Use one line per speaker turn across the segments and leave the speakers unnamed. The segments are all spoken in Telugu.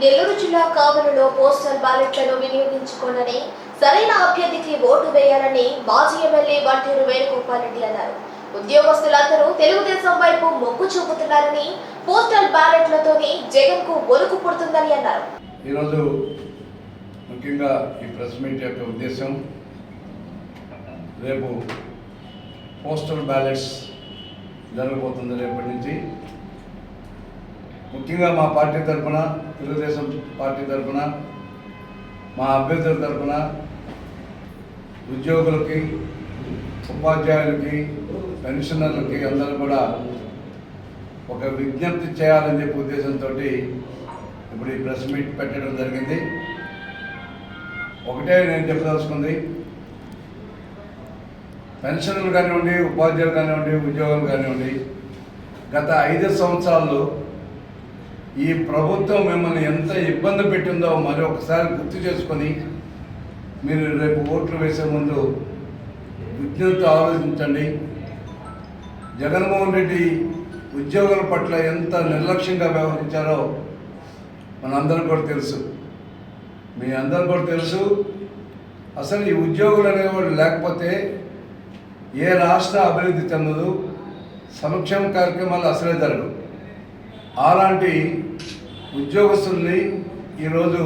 నెల్లూరు జిల్లా కావలిలో పోస్టల్ బ్యాలెట్లను వినియోగించుకోనని సరైన అభ్యర్థికి ఓటు వేయాలని మాజీ ఎమ్మెల్యే బంటూరు వేణుగోపాల్ రెడ్డి అన్నారు. ఉద్యోగస్తులందరూ తెలుగుదేశం వైపు మొగ్గు చూపుతున్నారని పోస్టల్ బ్యాలెట్లతోనే జగన్కు ఒలుకు పుడుతుందని అన్నారు.
ఈరోజు ముఖ్యంగా ఈ ప్రెస్ మీట్ యొక్క ఉద్దేశం రేపు పోస్టల్ బ్యాలెట్స్ జరగబోతుంది రేపటి నుంచి. ముఖ్యంగా మా పార్టీ తరఫున తెలుగుదేశం పార్టీ తరఫున మా అభ్యర్థుల తరఫున ఉద్యోగులకి ఉపాధ్యాయులకి పెన్షనర్లకి అందరూ కూడా ఒక విజ్ఞప్తి చేయాలని చెప్పే ఉద్దేశంతో ఇప్పుడు ఈ ప్రెస్ మీట్ పెట్టడం జరిగింది. ఒకటే నేను చెప్పదలుచుకుంది. పెన్షన్లు కానివ్వండి ఉపాధ్యాయులు కానివ్వండి ఉద్యోగులు కానివ్వండి గత ఐదు సంవత్సరాల్లో ఈ ప్రభుత్వం మిమ్మల్ని ఎంత ఇబ్బంది పెట్టిందో మరి ఒకసారి గుర్తు చేసుకొని మీరు రేపు ఓట్లు వేసే ముందు విజ్ఞత ఆలోచించండి. జగన్మోహన్ రెడ్డి ఉద్యోగుల పట్ల ఎంత నిర్లక్ష్యంగా వ్యవహరించారో మనందరం కూడా తెలుసు. మీ అందరం కూడా తెలుసు. అసలు ఈ ఉద్యోగులు అనేవాళ్ళు లేకపోతే ఏ రాష్ట్ర అభివృద్ధి చెందదు. సంక్షేమ కార్యక్రమాలు అసలే జరగవు. అలాంటి ఉద్యోగస్తుల్ని ఈరోజు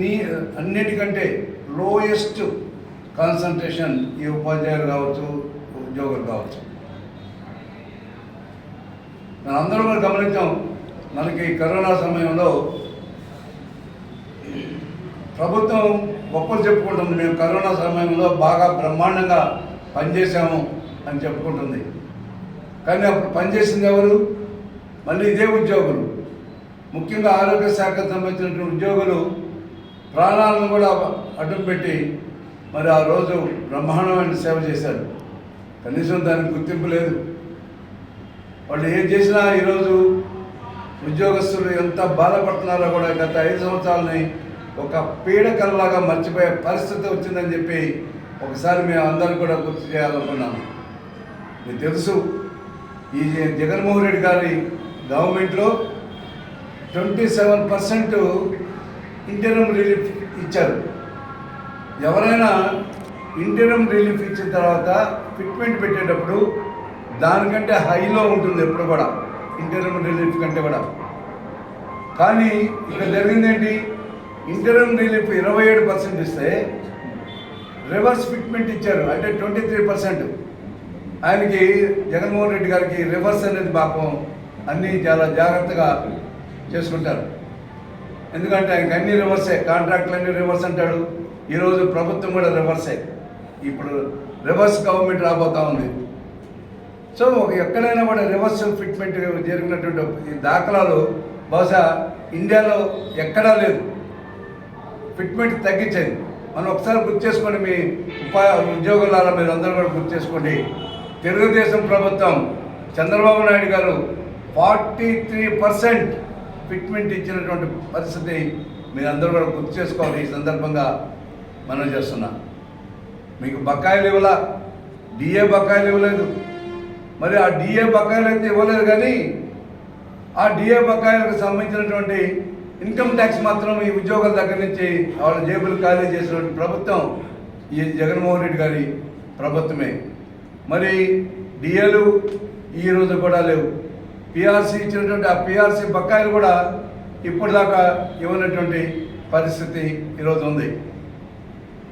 నీ అన్నిటికంటే లోయెస్ట్ కాన్సన్ట్రేషన్ ఈ ఉపాధ్యాయులు కావచ్చు ఉద్యోగులు కావచ్చు. మనందరం కూడా గమనించాం మనకి కరోనా సమయంలో ప్రభుత్వం గొప్పలు చెప్పుకుంటుంది మేము కరోనా సమయంలో బాగా బ్రహ్మాండంగా పనిచేసాము అని చెప్పుకుంటుంది. కానీ అప్పుడు పనిచేసింది ఎవరు? మళ్ళీ ఇదే ఉద్యోగులు. ముఖ్యంగా ఆరోగ్య శాఖకు సంబంధించినటువంటి ఉద్యోగులు ప్రాణాలను కూడా అడ్డం పెట్టి మరి ఆ రోజు బ్రహ్మాండమైన సేవ చేశారు. కనీసం దానికి గుర్తింపు లేదు. వాళ్ళు ఏం చేసినా ఈరోజు ఉద్యోగస్తులు ఎంత బాధపడుతున్నారో కూడా గత ఐదు సంవత్సరాలని ఒక పీడకల్లాగా మర్చిపోయే పరిస్థితి వచ్చిందని చెప్పి ఒకసారి మేము అందరం కూడా గుర్తు చేయాలనుకున్నాము మీకు తెలుసు ఈ జగన్మోహన్ రెడ్డి గారి గవర్నమెంట్లో twenty seven percent interim relief ఇచ్చారు. ఎవరైనా ఇంటరం రిలీఫ్ ఇచ్చిన తర్వాత ఫిట్మెంట్ పెట్టేటప్పుడు దానికంటే హైలో ఉంటుంది ఎప్పుడు కూడా ఇంటరం రిలీఫ్ కంటే కూడా. కానీ ఇక్కడ జరిగిందేంటి? ఇంటరం రిలీఫ్ ఇరవై ఏడు పర్సెంట్ ఇస్తే రివర్స్ ఫిట్మెంట్ ఇచ్చారు అంటే ట్వంటీ త్రీ పర్సెంట్. ఆయనకి జగన్మోహన్ రెడ్డి గారికి రివర్స్ అనేది పాపం అన్నీ చాలా జాగ్రత్తగా చేసుకుంటారు. ఎందుకంటే ఆయనకి అన్ని రివర్సే కాంట్రాక్ట్లు రివర్స్ అంటాడు. ఈరోజు ప్రభుత్వం కూడా రివర్సే ఇప్పుడు రివర్స్ గవర్నమెంట్ రాబోతా ఉంది. సో ఒక ఎక్కడైనా కూడా రివర్స్ ఫిట్మెంట్ జరిగినటువంటి ఈ దాఖలాలు బహుశా ఇండియాలో ఎక్కడా లేదు. ఫిట్మెంట్ తగ్గించేది. మనం ఒకసారి గుర్తు చేసుకోండి మీ ఉపా ఉద్యోగులారా మీరు అందరూ కూడా గుర్తు చేసుకోండి. తెలుగుదేశం ప్రభుత్వం చంద్రబాబు నాయుడు గారు ఫార్టీ త్రీ పర్సెంట్ ఫిట్మెంట్ ఇచ్చినటువంటి పరిస్థితి మీరు అందరూ కూడా గుర్తు చేసుకోవాలి. ఈ సందర్భంగా మనం చేస్తున్నా. మీకు బకాయిలు ఇవ్వలా? డిఏ బకాయిలు ఇవ్వలేదు. మరి ఆ డిఏ బకాయిలు అయితే ఇవ్వలేదు కానీ ఆ డిఏ బకాయిలకు సంబంధించినటువంటి ఇన్కమ్ ట్యాక్స్ మాత్రం ఈ ఉద్యోగుల దగ్గర నుంచి వాళ్ళ జేబులు ఖాళీ చేసినటువంటి ప్రభుత్వం ఈ జగన్మోహన్ రెడ్డి గారి ప్రభుత్వమే. మరి డిఏలు ఈ రోజు కూడా లేవు. పిఆర్సీ ఇచ్చినటువంటి ఆ పిఆర్సీ బకాయిలు కూడా ఇప్పటిదాకా ఇవ్వనటువంటి పరిస్థితి ఈరోజు ఉంది.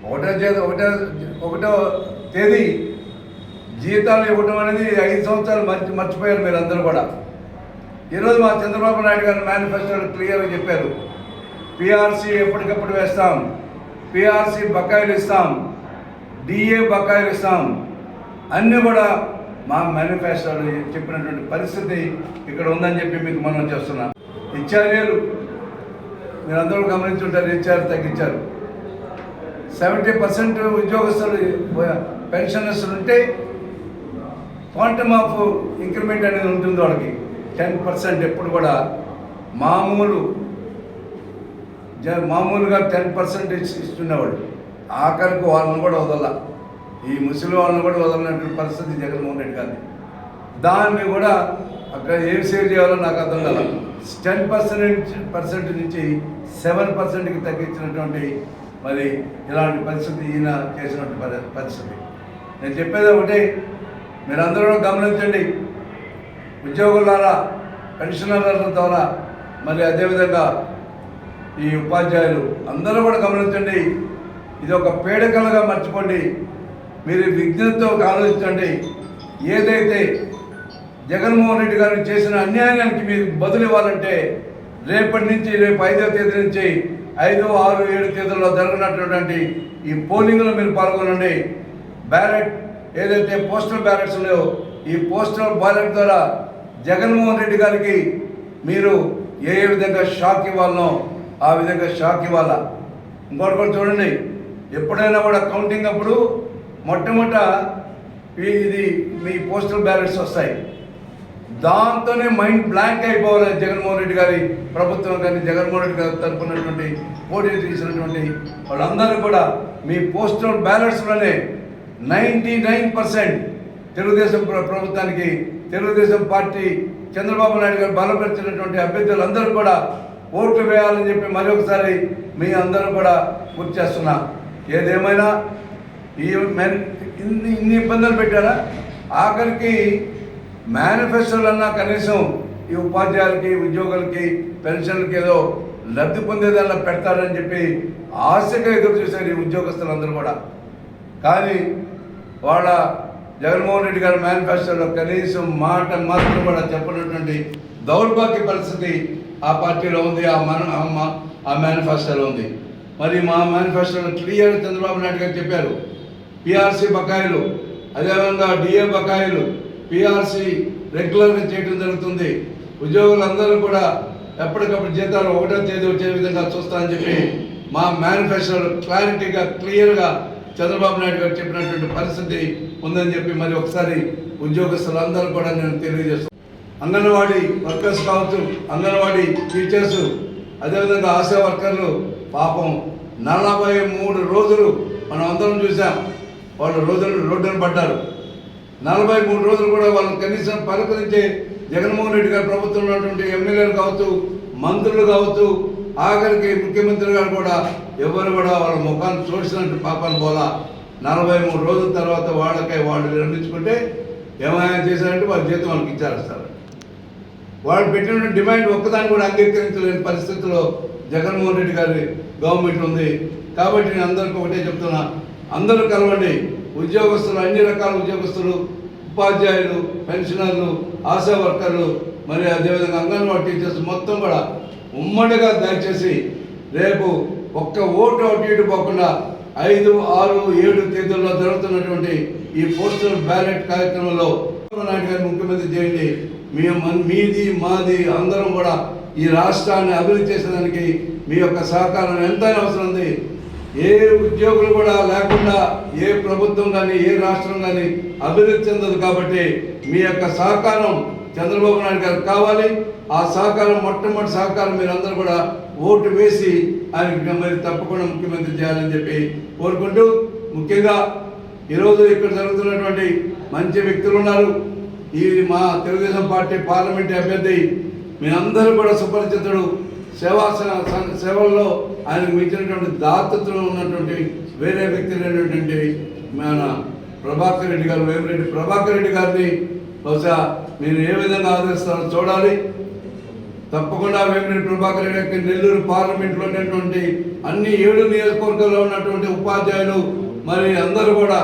ఒకటో చేత ఒకటో ఒకటో తేదీ జీతాలు ఇవ్వడం అనేది ఐదు సంవత్సరాలు మర్చి మర్చిపోయారు మీరు కూడా. ఈరోజు మా చంద్రబాబు నాయుడు గారు మేనిఫెస్టోలో క్లియర్గా చెప్పారు. పిఆర్సీ ఎప్పటికప్పుడు వేస్తాం. పిఆర్సీ బకాయిలు ఇస్తాం. డిఏ బకాయిలు ఇస్తాం. అన్నీ కూడా మా మేనిఫెస్టోలో చెప్పినటువంటి పరిస్థితి ఇక్కడ ఉందని చెప్పి మీకు మనం చేస్తున్నాం. ఇచ్చారు మీరందరూ గమనించుంటారు ఇచ్చారు తగ్గించారు. సెవెంటీ పర్సెంట్ ఉద్యోగస్తులు పెన్షనర్స్ ఉంటే క్వాంటమ్ ఆఫ్ ఇంక్రిమెంట్ అనేది ఉంటుంది వాళ్ళకి. టెన్ పర్సెంట్ ఎప్పుడు కూడా మామూలు జ మామూలుగా టెన్ పర్సెంట్ ఇస్తున్నవాడు ఆఖరికి వాళ్ళని కూడా వదల ఈ ముసలి వాళ్ళని కూడా వదలనటువంటి పరిస్థితి జగన్మోహన్ రెడ్డి గారిది. దాన్ని కూడా అక్కడ ఏం సేవ్ చేయాలో నాకు అర్థం కాదు టెన్ పర్సెంట్ పర్సెంట్ నుంచి సెవెన్ పర్సెంట్కి తగ్గించినటువంటి మరి ఇలాంటి పరిస్థితి ఈయన చేసినటువంటి పరి- పరిస్థితి. నేను చెప్పేది ఒకటి మీరందరూ గమనించండి. ఉద్యోగులారా పెన్షనర్ల ద్వారా మరి అదేవిధంగా ఈ ఉపాధ్యాయులు అందరూ కూడా గమనించండి. ఇది ఒక పీడకలుగా మర్చిపోండి. మీరు విజ్ఞతతో ఆలోచించండి. ఏదైతే జగన్మోహన్ రెడ్డి గారు చేసిన అన్యాయానికి మీరు బదులు ఇవ్వాలంటే రేపటి నుంచి రేపు ఐదో తేదీ నుంచి ఐదు ఆరు ఏడు తేదీల్లో జరగనటువంటి ఈ పోలింగ్లో మీరు పాల్గొనండి. బ్యాలెట్ ఏదైతే పోస్టల్ బ్యాలెట్స్ ఉన్నాయో ఈ పోస్టల్ బ్యాలెట్ ద్వారా జగన్మోహన్ రెడ్డి గారికి మీరు ఏ ఏ విధంగా షాక్ ఇవ్వాలనో ఆ విధంగా షాక్ ఇవ్వాలా? ఇంకోటి కూడా చూడండి. ఎప్పుడైనా కూడా కౌంటింగ్ అప్పుడు మొట్టమొదట ఇది మీ పోస్టల్ బ్యాలెట్స్ వస్తాయి. దాంతోనే మైండ్ బ్లాంక్ అయిపోవాలి జగన్మోహన్ రెడ్డి గారి ప్రభుత్వం కానీ జగన్మోహన్ రెడ్డి గారి తరపునటువంటి పోటీ తీసినటువంటి వాళ్ళందరూ కూడా మీ పోస్టల్ బ్యాలెట్స్లోనే నైంటీ నైన్ పర్సెంట్ తెలుగుదేశం ప్ర- ప్రభుత్వానికి తెలుగుదేశం పార్టీ చంద్రబాబు నాయుడు గారు బలపరిచినటువంటి అభ్యర్థులందరూ కూడా ఓట్లు వేయాలని చెప్పి మరొకసారి మీ అందరూ కూడా గుర్తు చేస్తున్నా. ఏదేమైనా ఈ ఇన్ని ఇన్ని ఇబ్బందులు పెట్టారా? ఆఖరికి మేనిఫెస్టోలు అన్నా కనీసం ఈ ఉపాధ్యాయులకి ఉద్యోగులకి పెన్షన్లకి ఏదో లబ్ధి పొందేదన్నా పెడతారని చెప్పి ఆశగా ఎదురు చూశారు ఈ ఉద్యోగస్తులందరూ కూడా. కానీ వాళ్ళ జగన్మోహన్ రెడ్డి గారి మేనిఫెస్టోలో కనీసం మాట మాత్రం కూడా చెప్పినటువంటి దౌర్భాగ్య పరిస్థితి ఆ పార్టీలో ఉంది ఆ మన మా- ఆ మేనిఫెస్టోలో ఉంది. మరి మా మేనిఫెస్టోలో క్లియర్ చంద్రబాబు నాయుడు గారు చెప్పారు పిఆర్సీ బకాయిలు అదేవిధంగా డిఏ బకాయిలు పిఆర్సీ రెగ్యులర్గా చేయడం జరుగుతుంది. ఉద్యోగులందరూ కూడా ఎప్పటికప్పుడు జీతాలు ఒకటో తేదీ వచ్చే విధంగా చూస్తానని చెప్పి మా మేనిఫెస్టోలో క్లారిటీగా క్లియర్గా చంద్రబాబు నాయుడు గారు చెప్పినటువంటి పరిస్థితి ఉందని చెప్పి మరి ఒకసారి ఉద్యోగస్తులందరూ కూడా నేను తెలియజేస్తాను అంగన్వాడీ వర్కర్స్ కావచ్చు అంగన్వాడీ టీచర్స్ అదేవిధంగా ఆశా వర్కర్లు పాపం నలభై మూడు రోజులు మనం అందరం చూసాం వాళ్ళు రోజులు రోడ్డున పడ్డారు నలభై మూడు రోజులు కూడా వాళ్ళని కనీసం పలకరించే జగన్మోహన్ రెడ్డి గారి ప్రభుత్వంలో ఉన్నటువంటి ఎమ్మెల్యేలు కావచ్చు మంత్రులు కావచ్చు ఆఖరికి ముఖ్యమంత్రి గారు కూడా ఎవరు కూడా వాళ్ళ ముఖాన్ని చూసినట్టు పాపాలు పోలా నలభై మూడు రోజుల తర్వాత వాళ్ళకై వాళ్ళు విరమించుకుంటే ఏమైనా చేశారంటే వాళ్ళ జీతం వాళ్ళకి ఇచ్చారు వాళ్ళు పెట్టిన డిమాండ్ ఒక్కదాన్ని కూడా అంగీకరించలేని పరిస్థితిలో జగన్మోహన్ రెడ్డి గారి గవర్నమెంట్ ఉంది. కాబట్టి నేను అందరికీ ఒకటే చెప్తున్నా అందరూ కలవండి. ఉద్యోగస్తులు అన్ని రకాల ఉద్యోగస్తులు ఉపాధ్యాయులు పెన్షనర్లు ఆశా వర్కర్లు మరి అదేవిధంగా అంగన్వాడీ టీచర్స్ మొత్తం కూడా ఉమ్మడిగా దయచేసి రేపు ఒక్క ఓటు అటు ఇటు పోకుండా ఐదు ఆరు ఏడు తేదీల్లో జరుగుతున్నటువంటి ఈ పోస్టల్ బ్యాలెట్ కార్యక్రమంలో నాయుడు గారిని ముఖ్యమంత్రి చేయండి. మీ మీది మాది అందరం కూడా ఈ రాష్ట్రాన్ని అభివృద్ధి చేసేదానికి మీ యొక్క సహకారం ఎంతైనా అవసరం ఉంది. ఏ ఉద్యోగులు కూడా లేకుండా ఏ ప్రభుత్వం కానీ ఏ రాష్ట్రం కానీ అభివృద్ధి చెందదు కాబట్టి మీ యొక్క సహకారం చంద్రబాబు నాయుడు గారికి కావాలి. ఆ సహకారం మొట్టమొదటి సహకారం మీరందరూ కూడా ఓటు వేసి ఆయనకి మరి తప్పకుండా ముఖ్యమంత్రి చేయాలని చెప్పి కోరుకుంటూ ముఖ్యంగా ఈరోజు ఇక్కడ జరుగుతున్నటువంటి మంచి వ్యక్తులు ఉన్నారు. ఈ మా తెలుగుదేశం పార్టీ పార్లమెంట్ అభ్యర్థి మీరందరూ కూడా సుపరిచితుడు సేవా సేవల్లో ఆయనకు మించినటువంటి దాతృత్వం ఉన్నటువంటి వేరే వ్యక్తి అయినటువంటి మన ప్రభాకర్ రెడ్డి గారు వేమిరెడ్డి ప్రభాకర్ రెడ్డి గారిని బహుశా మీరు ఏ విధంగా ఆదరిస్తారో చూడాలి. తప్పకుండా వేమిరెడ్డి ప్రభాకర్ రెడ్డి గారికి నెల్లూరు పార్లమెంట్లో ఉన్నటువంటి అన్ని ఏడు నియోజకవర్గాల్లో ఉన్నటువంటి ఉపాధ్యాయులు మరి అందరూ కూడా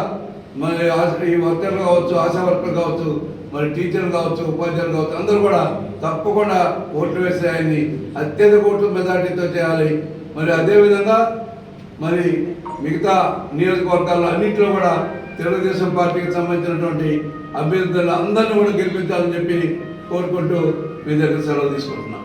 మరి ఈ వర్కర్లు కావచ్చు ఆశా వర్కర్లు కావచ్చు మరి టీచర్లు కావచ్చు ఉపాధ్యాయులు కావచ్చు అందరూ కూడా తప్పకుండా ఓట్లు వేసే ఆయన్ని అత్యధిక ఓట్లు మెజార్టీతో చేయాలి. మరి అదేవిధంగా మరి మిగతా నియోజకవర్గాల్లో అన్నింటిలో కూడా తెలుగుదేశం పార్టీకి సంబంధించినటువంటి అభ్యర్థులు అందరినీ కూడా గెలిపించాలని చెప్పి కోరుకుంటూ మీ దగ్గర సెలవు తీసుకుంటున్నాను